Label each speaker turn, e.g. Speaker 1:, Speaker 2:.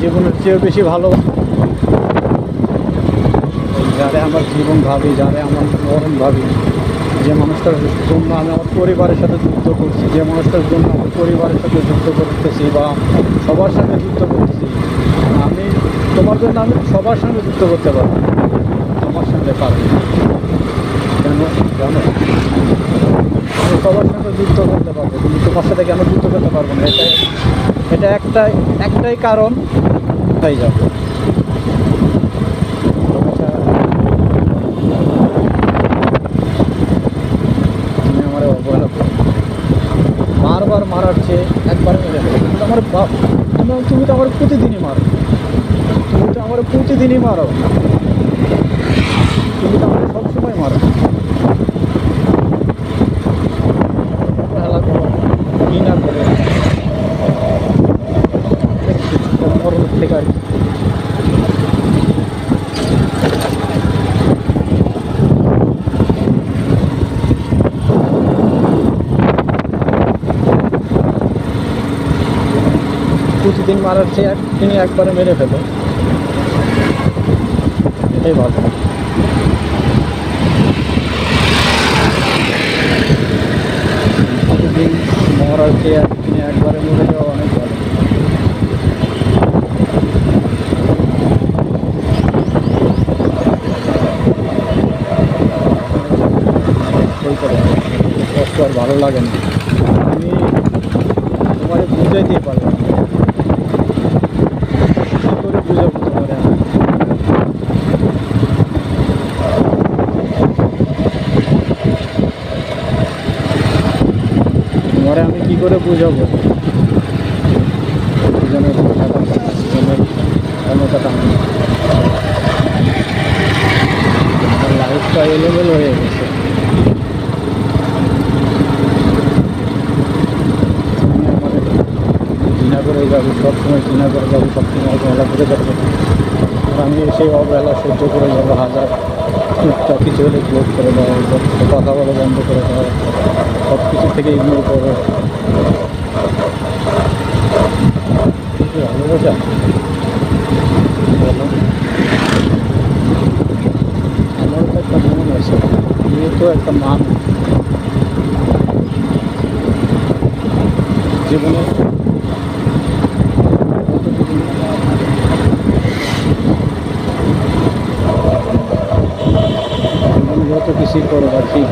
Speaker 1: জীবনের চেয়েও বেশি ভালো। যারে আমার জীবন ভাবি যারে আমার মরণ ভাবি। যে মানুষটার জন্য আমি আমার পরিবারের সাথে যুদ্ধ করছি, যে মানুষটার জন্য আমার পরিবারের সাথে যুদ্ধ করতেছি বা সবার সাথে যুদ্ধ করতেছি, আমি তোমার জন্য আমি সবার সঙ্গে যুদ্ধ করতে পারব আমার সঙ্গে পারব। কেন? জানো আমি সবার সঙ্গে যুদ্ধ করতে পারব, কিন্তু তোমার সাথে কেন যুদ্ধ করতে পারব না? এটা এটা একটাই একটাই কারণ তাই যাব। বারবার মারার চেয়ে একবার মেরে ফেলো। তুমি তো আমার বাপ, তুমি তো আমার প্রতিদিনই মারো। তুমি তো আমার প্রতিদিনই মারো। তুমি তো আমার সবসময় মারো অবহেলা করো ঘৃণা করো মরণ থেকে আর কি। প্রতিদিন মারার চেয়ে একদিনই একবারে মেরে ফেলো এটাই ভালো প্রতিদিন মরার চেয়ে একদিনে একবারে মরে যাওয়া অনেক ভালো সেই করে কষ্ট আর ভালো লাগে না। আমি তোমার বুঝাই দিয়ে পারব করে আমি? করে বুঝাবো? কথাটা যাব সবসময় ঘৃণা করে যাব, সবসময় অবহেলা করে যাব। আমি সেই অবহেলা সহ্য করে যাব, হাজার টুকটাক কিছু হলে ক্লোজ করে দেওয়া কথা বলা বন্ধ করে দেওয়া সব কিছু থেকে ইগনোর করে ভালোবাসা আমার তো একটা মন আছে তো একটা মান। জীবনে জীবন যত কিছুই করো আর কি